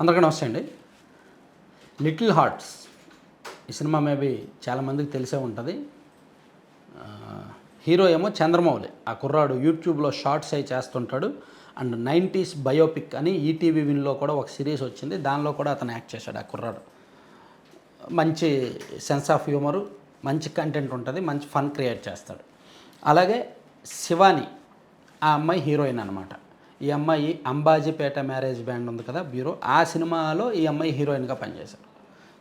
అందరికీ నమస్తే అండి. లిటిల్ హార్ట్స్ ఈ సినిమా మేబీ చాలామందికి తెలిసే ఉంటుంది. హీరో ఏమో చంద్రమౌళి. ఆ కుర్రాడు యూట్యూబ్లో షార్ట్స్ అయి చేస్తుంటాడు. అండ్ నైంటీస్ బయోపిక్ అని ఈటీవీ విన్లో కూడా ఒక సిరీస్ వచ్చింది. దానిలో కూడా అతను యాక్ట్ చేశాడు ఆ కుర్రాడు. మంచి సెన్స్ ఆఫ్ హ్యూమరు మంచి కంటెంట్ ఉంటుంది మంచి ఫన్ క్రియేట్ చేస్తాడు. అలాగే శివాని ఆ అమ్మాయి హీరోయిన్ అనమాట ఈ అమ్మాయి అంబాజీపేట మ్యారేజ్ బ్యాండ్ ఉంది కదా బ్యూరో. ఆ సినిమాలో ఈ అమ్మాయి హీరోయిన్గా పనిచేశారు.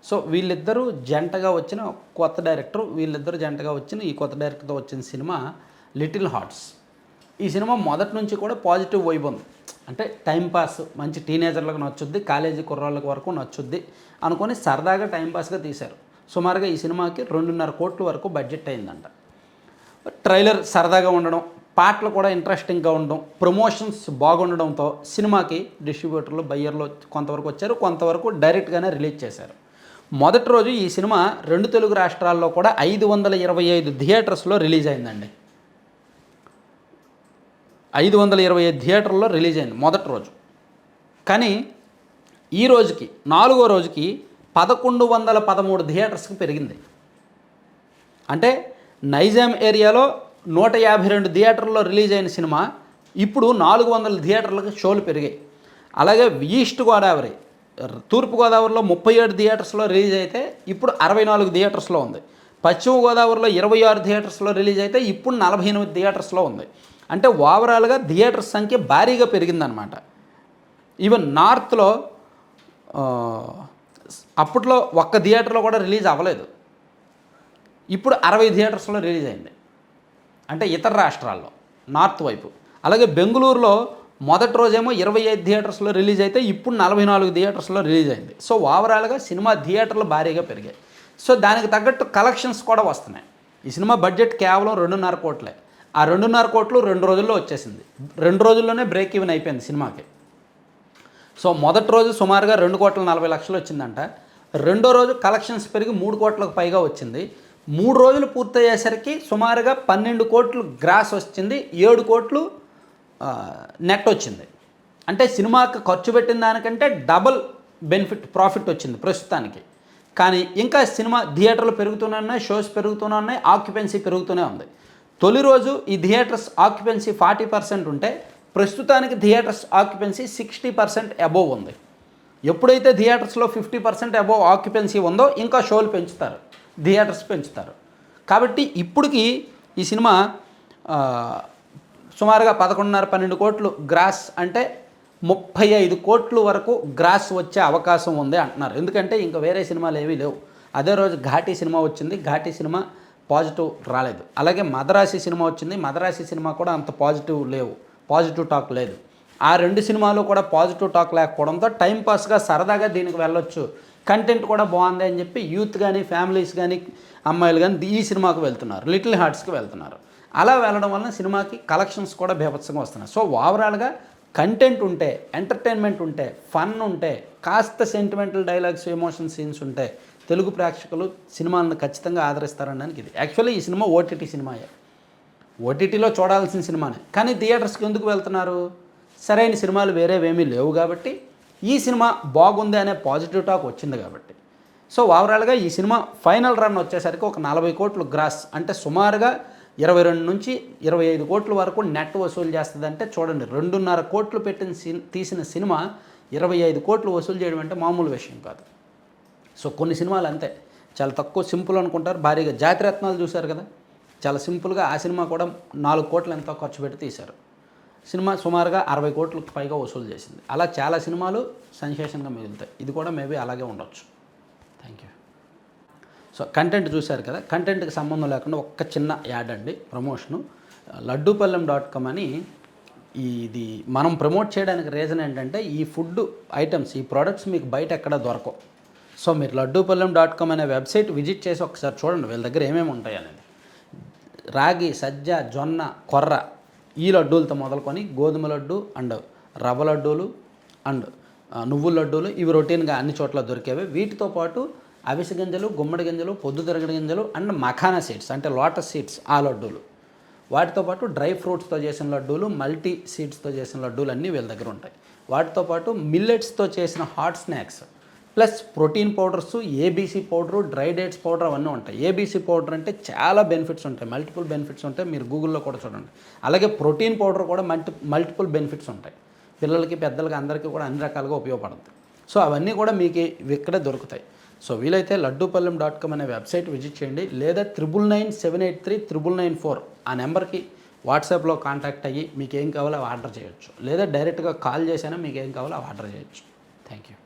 సో వీళ్ళిద్దరూ జంటగా వచ్చిన కొత్త డైరెక్టర్ వీళ్ళిద్దరూ జంటగా వచ్చిన ఈ కొత్త డైరెక్టర్తో వచ్చిన సినిమా లిటిల్ హార్ట్స్. ఈ సినిమా మొదటి నుంచి కూడా పాజిటివ్ వైబ్ ఉంది. అంటే టైంపాస్ మంచి టీనేజర్లకు నచ్చుద్ది కాలేజీ కుర్రాళ్ళకి వరకు నచ్చుద్ది అనుకొని సరదాగా టైంపాస్గా తీశారు. సుమారుగా ఈ సినిమాకి రెండున్నర కోట్ల వరకు బడ్జెట్ అయిందంట. ట్రైలర్ సరదాగా ఉండడం పాటలు కూడా ఇంట్రెస్టింగ్గా ఉండడం ప్రమోషన్స్ బాగుండడంతో సినిమాకి డిస్ట్రిబ్యూటర్లు బయ్యర్లు కొంతవరకు వచ్చారు కొంతవరకు డైరెక్ట్గానే రిలీజ్ చేశారు. మొదటి రోజు ఈ సినిమా రెండు తెలుగు రాష్ట్రాల్లో కూడా ఐదు వందల ఇరవై ఐదు థియేటర్స్లో రిలీజ్ అయిందండి. ఐదు వందల ఇరవై ఐదు థియేటర్లో రిలీజ్ అయింది మొదటి రోజు. కానీ ఈ రోజుకి నాలుగో రోజుకి పదకొండు వందల పదమూడు థియేటర్స్కి పెరిగింది. అంటే నైజాం ఏరియాలో నూట యాభై రెండు థియేటర్లో రిలీజ్ అయిన సినిమా ఇప్పుడు నాలుగు వందల థియేటర్లకు షోలు పెరిగాయి. అలాగే ఈస్ట్ గోదావరి తూర్పుగోదావరిలో ముప్పై ఏడు థియేటర్స్లో రిలీజ్ అయితే ఇప్పుడు అరవై నాలుగు థియేటర్స్లో ఉంది. పశ్చిమ గోదావరిలో ఇరవై ఆరు థియేటర్స్లో రిలీజ్ అయితే ఇప్పుడు నలభై ఎనిమిది థియేటర్స్లో ఉంది. అంటే ఓవరాల్గా థియేటర్ సంఖ్య భారీగా పెరిగిందనమాట ఈవెన్ నార్త్లో అప్పట్లో ఒక్క థియేటర్లో కూడా రిలీజ్ అవ్వలేదు. ఇప్పుడు అరవై థియేటర్స్లో రిలీజ్ అయింది. అంటే ఇతర రాష్ట్రాల్లో నార్త్ వైపు. అలాగే బెంగళూరులో మొదటి రోజేమో ఇరవై ఐదు థియేటర్స్లో రిలీజ్ అయితే ఇప్పుడు నలభై నాలుగు థియేటర్స్లో రిలీజ్ అయింది. సో ఓవరాల్గా సినిమా థియేటర్లు భారీగా పెరిగాయి. సో దానికి తగ్గట్టు కలెక్షన్స్ కూడా వస్తున్నాయి. ఈ సినిమా బడ్జెట్ కేవలం రెండున్నర కోట్లే. ఆ రెండున్నర కోట్లు రెండు రోజుల్లో వచ్చేసింది. రెండు రోజుల్లోనే బ్రేక్ ఈవెన్ అయిపోయింది సినిమాకి. సో మొదటి రోజు సుమారుగా రెండు కోట్ల నలభై లక్షలు వచ్చిందంట. రెండో రోజు కలెక్షన్స్ పెరిగి మూడు కోట్లకు పైగా వచ్చింది. మూడు రోజులు పూర్తయ్యేసరికి సుమారుగా పన్నెండు కోట్లు గ్రాస్ వచ్చింది ఏడు కోట్లు నెట్ వచ్చింది. అంటే సినిమాకి ఖర్చు పెట్టిన దానికంటే డబుల్ బెనిఫిట్ ప్రాఫిట్ వచ్చింది ప్రస్తుతానికి. కానీ ఇంకా సినిమా థియేటర్లు పెరుగుతూనే ఉన్నాయి షోస్ పెరుగుతూనే ఉన్నాయి ఆక్యుపెన్సీ పెరుగుతూనే ఉంది. తొలి రోజు ఈ థియేటర్స్ ఆక్యుపెన్సీ ఫార్టీ పర్సెంట్ ఉంటే ప్రస్తుతానికి theatres occupancy sixty percent above ఉంది. ఎప్పుడైతే థియేటర్స్లో ఫిఫ్టీ పర్సెంట్ అబోవ్ ఆక్యుపెన్సీ ఉందో ఇంకా షోలు పెంచుతారు. థియేటర్స్ పెంచుతారు. కాబట్టి ఇప్పటికి ఈ సినిమా సుమారుగా పదకొండున్నర పన్నెండు కోట్లు గ్రాస్ అంటే ముప్పై ఐదు కోట్లు వరకు గ్రాస్ వచ్చే అవకాశం ఉంది అంటున్నారు. ఎందుకంటే ఇంకా వేరే సినిమాలు ఏవీ లేవు. అదే రోజు ఘాటీ సినిమా వచ్చింది. ఘాటీ సినిమా పాజిటివ్ రాలేదు. అలాగే మదరాసి సినిమా వచ్చింది. మదరాసి సినిమా కూడా అంత పాజిటివ్ లేవు. పాజిటివ్ టాక్ లేదు. ఆ రెండు సినిమాలు కూడా పాజిటివ్ టాక్ లేకపోవడంతో టైంపాస్గా సరదాగా దీనికి వెళ్ళొచ్చు కంటెంట్ కూడా బాగుంది అని చెప్పి యూత్ కానీ ఫ్యామిలీస్ కానీ అమ్మాయిలు కానీ ఈ సినిమాకు వెళ్తున్నారు. లిటిల్ హార్ట్స్కి వెళ్తున్నారు. అలా వెళ్ళడం వలన సినిమాకి కలెక్షన్స్ కూడా బీభత్సంగా వస్తున్నాయి. సో ఓవరాల్గా కంటెంట్ ఉంటే ఎంటర్టైన్మెంట్ ఉంటే ఫన్ ఉంటే కాస్త సెంటిమెంటల్ డైలాగ్స్ ఎమోషన్ సీన్స్ ఉంటే తెలుగు ప్రేక్షకులు సినిమాలను ఖచ్చితంగా ఆదరిస్తారనడానికి ఇది. యాక్చువల్లీ ఈ సినిమా ఓటీటీ సినిమాయే. ఓటీటీలో చూడాల్సిన సినిమానే. కానీ థియేటర్స్కి ఎందుకు వెళ్తున్నారు? సరైన సినిమాలు వేరేవేమీ లేవు కాబట్టి ఈ సినిమా బాగుంది అనే పాజిటివ్ టాక్ వచ్చింది కాబట్టి. సో ఓవరాల్గా ఈ సినిమా ఫైనల్ రన్ వచ్చేసరికి ఒక నలభై కోట్లు గ్రాస్. అంటే సుమారుగా ఇరవై రెండు నుంచి ఇరవై ఐదు కోట్ల వరకు నెట్ వసూలు చేస్తుంది అంటే చూడండి రెండున్నర కోట్లు పెట్టిన సిన్ తీసిన సినిమా ఇరవై ఐదు కోట్లు వసూలు చేయడం అంటే మామూలు విషయం కాదు. సో కొన్ని సినిమాలు అంతే. చాలా తక్కువ సింపుల్ అనుకుంటారు. భారీగా జాతిరత్నాలు చూశారు కదా. చాలా సింపుల్గా ఆ సినిమా కూడా నాలుగు కోట్లు ఎంతో ఖర్చు పెట్టి తీశారు. సినిమా సుమారుగా అరవై కోట్లకు పైగా వసూలు చేసింది. అలా చాలా సినిమాలు సెన్సేషన్గా మిగులుతాయి. ఇది కూడా మేబీ అలాగే ఉండొచ్చు. థ్యాంక్ యూ సో కంటెంట్ చూశారు కదా? కంటెంట్కి సంబంధం లేకుండా ఒక్క చిన్న యాడ్ అండి ప్రమోషను. లడ్డూపల్లెం డాట్ కామ్ అని ఇది మనం ప్రమోట్ చేయడానికి రీజన్ ఏంటంటే ఈ ఫుడ్ ఐటమ్స్ ఈ ప్రోడక్ట్స్ మీకు బయట ఎక్కడ దొరకవు. సో మీరు లడ్డూపల్లెం డాట్ కామ్ అనే వెబ్సైట్ విజిట్ చేసి ఒకసారి చూడండి వీళ్ళ దగ్గర ఏమేమి ఉంటాయి అనేది. రాగి సజ్జ జొన్న కొర్ర ఈ లడ్డూలతో మొదలుకొని గోధుమ లడ్డు అండ్ రవ్వ లడ్డూలు అండ్ నువ్వుల లడ్డూలు ఇవి రొటీన్గా అన్ని చోట్ల దొరికేవి. వీటితో పాటు అవిసె గింజలు గుమ్మడి గింజలు పొద్దు తిరగడి గింజలు అండ్ మఖానా సీడ్స్ అంటే లోటస్ సీడ్స్ ఆ లడ్డూలు. వాటితో పాటు డ్రై ఫ్రూట్స్తో చేసిన లడ్డూలు మల్టీ సీడ్స్తో చేసిన లడ్డూలు అన్నీ వీళ్ళ దగ్గర ఉంటాయి. వాటితో పాటు మిల్లెట్స్తో చేసిన hot snacks plus protein powders ABC powder dry dates powder అవన్నీ ఉంటాయి. ఏబీసీ పౌడర్ అంటే చాలా బెనిఫిట్స్ ఉంటాయి. మల్టిపుల్ బెనిఫిట్స్ ఉంటాయి. మీరు గూగుల్లో కూడా చూడండి. అలాగే ప్రోటీన్ పౌడర్ కూడా మల్టి మల్టిపుల్ బెనిఫిట్స్ ఉంటాయి. పిల్లలకి పెద్దలకి అందరికీ కూడా అన్ని రకాలుగా ఉపయోగపడుతుంది సో అవన్నీ కూడా మీకు ఇక్కడే దొరుకుతాయి. సో వీలైతే లడ్డూపల్లెం డాట్ కామ్ అనే వెబ్సైట్ విజిట్ చేయండి. లేదా triple nine seven eight three triple nine four ఆ నెంబర్కి వాట్సాప్లో కాంటాక్ట్ అయ్యి మీకు ఏం కావాలో ఆర్డర్ చేయొచ్చు. లేదా డైరెక్ట్గా కాల్ చేసినా మీకు ఏం కావాలో ఆర్డర్ చేయొచ్చు. Thank you